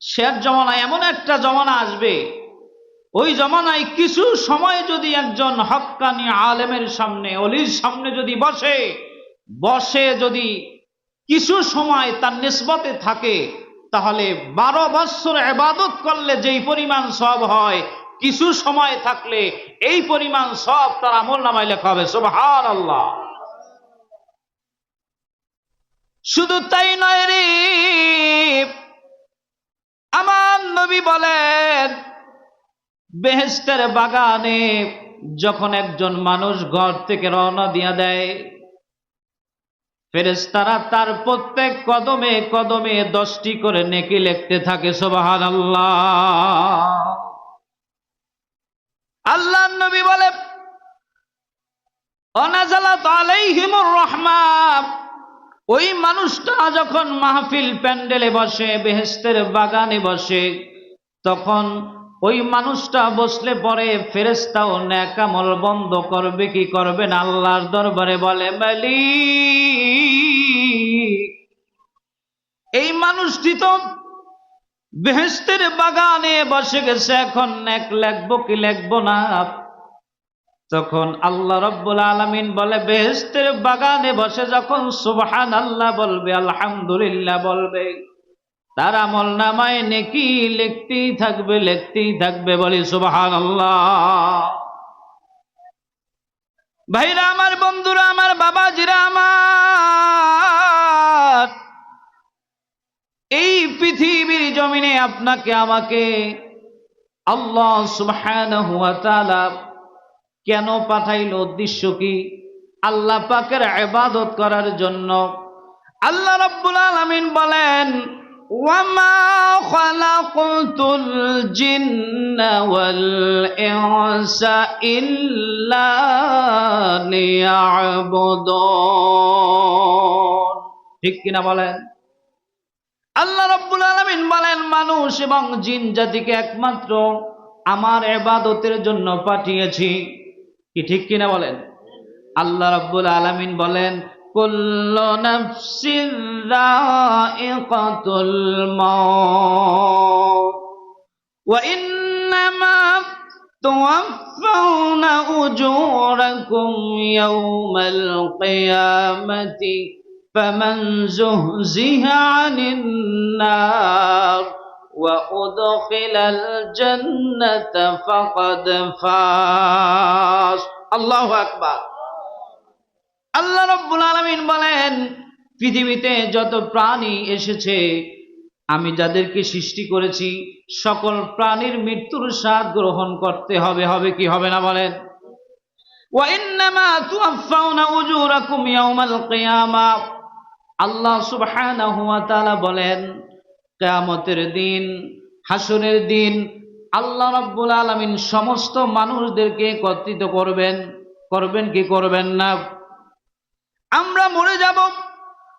শেষ জমানায় এমন একটা জমানা আসবে। ওই জমানায় কিছু সময় যদি একজন হক্কানি আলেমের সামনে, অলির সামনে যদি বসে বসে যদি কিছু সময় তার নিসবতে থাকে, তাহলে বারো বৎসর এবাদত করলে যেই পরিমাণ সব হয়, কিছু সময় থাকলে এই পরিমাণ সব তার আমল নামায় লেখা হবে সুবহান আল্লাহ শুধু তাই নয় রে নবী বলেন বেহেস্তের বাগানে যখন একজন মানুষ ঘর থেকে রওনা দিয়া দেয় ফেরেস্তারা তার প্রত্যেক কদমে কদমে দশটি করে নেকি লিখতে থাকে সোবাহান আল্লাহ নবী বলে, অনাজালাত আলাইহিমুর রহমা ওই মানুষটা যখন মাহফিল প্যান্ডেলে বসে বেহেস্তের বাগানে বসে তখন ওই মানুষটা বসলে পরে ফেরেস্তাও ন্যাকামল বন্ধ করবে, কি করবে না? আল্লাহর দরবারে বলে, মালিক, এই মানুষটি তো বেহেস্তের বাগানে বসে গেছে, এখন এক লেখবো কি লেখবো না? তখন আল্লাহ রব্বুল আলমিন বলে বেহেস্তের বাগানে বসে যখন সুবহান আল্লাহ বলবে, আলহামদুলিল্লাহ বলবে। তার আমল নামায় নেকি লিখতেই থাকবে লিখতেই থাকবে বলি সুবহান ভাইরা আমার, বন্ধুরা আমার, বাবাজিরা আমার, এই পৃথিবীর জমিনে আপনাকে, আমাকে আল্লাহ সুবহানাহু ওয়া তাআলা কেন পাঠাইল উদ্দেশ্য কি? আল্লাহ পাকের ইবাদত করার জন্য আল্লাহ রাব্বুল আলামিন বলেন খালাকতুল জিন্না ওয়াল ইনসা ইল্লা লিয়াবুদুন ঠিক কিনা বলেন? আল্লাহ রব্বুল আলামিন বলেন, মানুষ এবং জিন জাতিকে একমাত্র আমার এবাদতের জন্য পাঠিয়েছি। কি ঠিক কিনা বলেন? আল্লাহ রব্বুল আলামিন বলেন كل نفس ذائقة الموت. وإنما توفون أجوركم يوم القيامة فمن زهزه عن النار وأدخل الجنة فقد فاز. الله أكبر. আল্লাহ রব্বুল আলমিন বলেন, পৃথিবীতে যত প্রাণী এসেছে, আমি যাদেরকে সৃষ্টি করেছি, সকল প্রাণীর মৃত্যুর স্বাদ গ্রহণ করতে হবে হবে কি হবে না বলেন? আল্লাহ তাআলা বলেন, কিয়ামতের দিন, হাসরের দিন, আল্লাহ রাব্বুল আলামিন সমস্ত মানুষদেরকে একত্রিত করবেন। করবেন কি করবেন না? আমরা মরে যাব।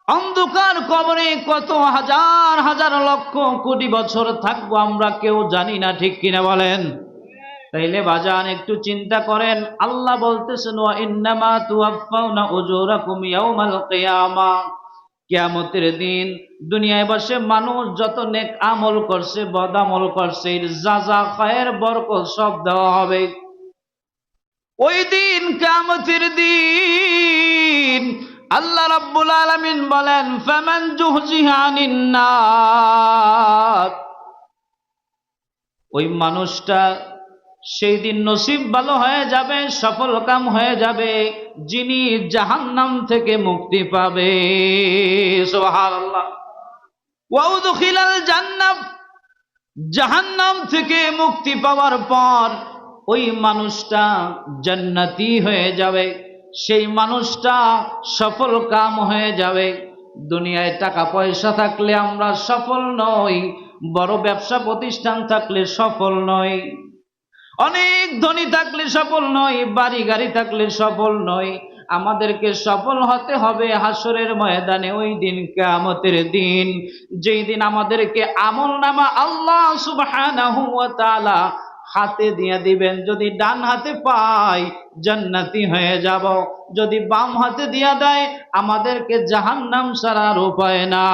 অন্ধকার কবরে কত হাজার হাজার লক্ষ কোটি বছর থাকব আমরা কেউ জানি না, ঠিক কিনা বলেন? তাইলে বাজান একটু চিন্তা করেন। আল্লাহ বলতেছেন ইন্নামা তুওয়াফাউনা উজুরাকুম ইয়াউমাল কিয়ামা। কিয়ামতের দিন দুনিয়ায় বসে মানুষ যত নেক আমল করছে, বদ আমল করছে, এর যা যা খায়ের বরকত সব দেওয়া হবে। ওই দিন কিয়ামতের দিন আল্লাহ রাব্বুল আলামিন বলেন, ফামান জুহজিহা আনিন নার ওই মানুষটা সেই দিন নসিব ভালো হয়ে যাবে, সফল কাম হয়ে যাবে, যিনি জাহান্নাম থেকে মুক্তি পাবে। সুবহানাল্লাহ। ওয়াউদখিলাল জান্নাত, জাহান্নাম থেকে মুক্তি পাওয়ার পর ওই মানুষটা জান্নাতি হয়ে যাবে। সেই মানুষটা সফল কাম হয়ে যাবে। দুনিয়ায় টাকা পয়সা থাকলে আমরা সফল নই, বড় ব্যবসা প্রতিষ্ঠান থাকলে সফল নই। অনেক ধনী থাকলে সফল নয় বাড়ি গাড়ি থাকলে সফল নয় আমাদেরকে সফল হতে হবে হাসরের ময়দানে ওই দিন কামতের দিন। যেই দিন আমাদেরকে আমল নামা আল্লাহ তাআলা হাতে দিয়ে দিবেন। যদি ডান হাতে পাই, জান্নাতি হয়ে যাব। যদি বাম হাতে দিয়া দেয়, আমাদেরকে জাহান্নাম সারার উপায় না